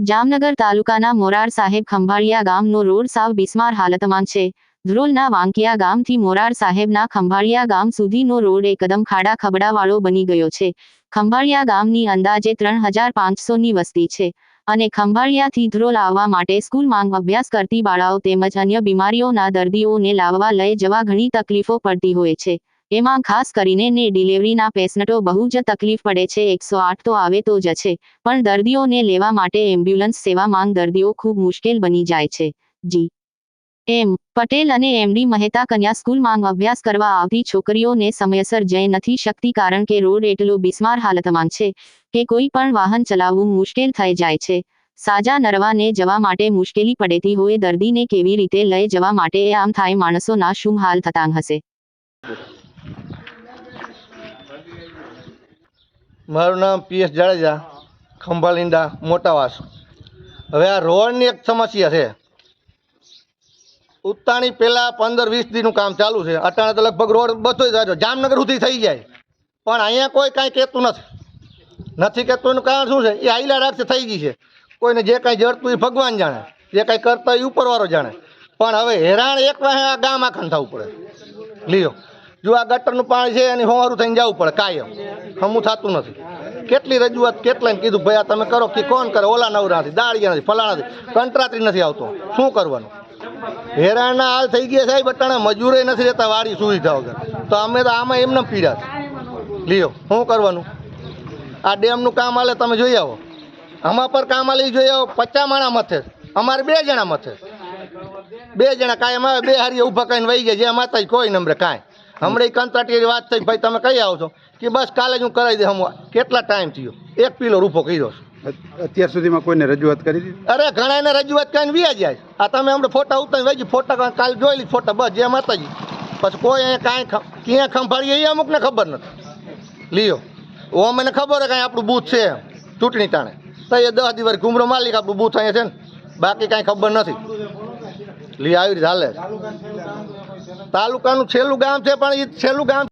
જામનગર તાલુકાના મોરાર સાહેબ ખંભાળિયા ગામનો રોડ સાવ બિસ્માર હાલતમાં છે. ધ્રોલના વાંકિયા ગામથી મોરાર સાહેબના ખંભાળિયા ગામ સુધીનો રોડ એકદમ ખાડા ખબડાવાળો બની ગયો છે. ખંભાળિયા ગામની અંદાજે ત્રણ હજાર પાંચસોની વસ્તી છે અને ખંભાળિયાથી ધ્રોલ આવવા માટે સ્કૂલમાં અભ્યાસ કરતી બાળાઓ તેમજ અન્ય બીમારીઓના દર્દીઓને લાવવા લઈ જવા ઘણી તકલીફો પડતી હોય છે. એમાં ખાસ કરીને ને ડિલિવરીના પેશન્ટો બહુ જ તકલીફ પડે છે, એકસો આઠ તો આવે તો જ છે, પણ દર્દીઓને લેવા માટે એમ્બ્યુલન્સ સેવા માંગ દર્દીઓ ખૂબ મુશ્કેલ બની જાય છે. જી. એમ. પટેલ અને એમડી મહેતા કન્યા સ્કૂલમાં અભ્યાસ કરવા આવતી છોકરીઓને સમયસર જઈ નથી શકતી કારણ કે રોડ એટલો બિસ્માર હાલતમાં છે કે કોઈ પણ વાહન ચલાવવું મુશ્કેલ થઈ જાય છે. સાજા નરવાને જવા માટે મુશ્કેલી પડેતી હોય, દર્દીને કેવી રીતે લઈ જવા માટે આમ થાય માણસોના શું હાલ થતાં હશે? મારું નામ પીએસ જાડેજા ખંભાલિંડા મોટાવાસ હવે આ રોડની એક સમસ્યા છે. ઉત્તાણી પહેલાં પંદર વીસ દીનું કામ ચાલુ છે. અટાણે તો લગભગ રોડ બધો જ જામનગર સુધી થઈ જાય. પણ અહીંયા કોઈ કાંઈ કહેતું નથી. નથી કહેતું એનું કારણ શું છે? એ આઈલા રાખશે થઈ ગઈ છે. કોઈને જે કાંઈ જડતું એ ભગવાન જાણે. જે કાંઈ કરતા એ ઉપરવાળો જાણે. પણ હવે હેરાન એક વાહે આ ગામ આખાને થવું પડે. લ્યો. જો આ ગટરનું પાણી છે એની હોવારું થઈને જવું પડે, કાયમ. હમું થતું નથી. કેટલી રજૂઆત, કેટલાને કીધું, ભાઈ આ તમે કરો. કે કોણ કરે? ઓલા નવરા નથી દાળિયા નથી, ફલાણા નથી. કંટ્રાત્રી નથી આવતો. શું કરવાનું? હેરાનના હાલ થઈ ગયા સાહેબ અટાણે મજૂરે નથી રહેતા વાડી સુવિધા વગર. તો અમે તો આમાં એમને પીડા છે. લ્યો, શું કરવાનું? આ ડેમનું કામ હાલે તમે જોઈ આવો. આમાં પર કામ આલે જોઈ આવો. પચાસ માણા મથે અમારે બે જણા મથે બે જણા કાંઈ અમારે બે હારી ઊભા કરીને વહી ગયા. જે માતા કોઈ નંબરે કાંઈ. હમણાં કંત્રાટીની વાત થઈ ભાઈ તમે કઈ આવો છો કે બસ કાલે જ હું કરાવી દે હમ કેટલા ટાઈમ થયો? એક પિલો રૂપો કર્યો છે. અત્યાર સુધીમાં કોઈને રજૂઆત કરી દીધી? અરે ઘણાને રજૂઆત કરીને વ્યા જાય. આ તમે હમણાં ફોટા ઉતારી વહી ફોટા કાલે જોઈ લીધી ફોટા બસ જે માતાજી. પછી કોઈ અહીંયા કાંઈ ક્યાં ખંભાળીએ એ અમુકને ખબર નથી. લ્યો. ઓ મને ખબર હોય કાંઈ આપણું બૂથ છે ચૂંટણી ટાણે. તો એ દસ દિવસ ઘૂમરો માલિક આપણું બૂથ અહીંયા છે ને. બાકી કાંઈ ખબર નથી. લી આવી છે. તાલુકાનું છેલ્લું ગામ છે પણ એ છેલ્લું ગામ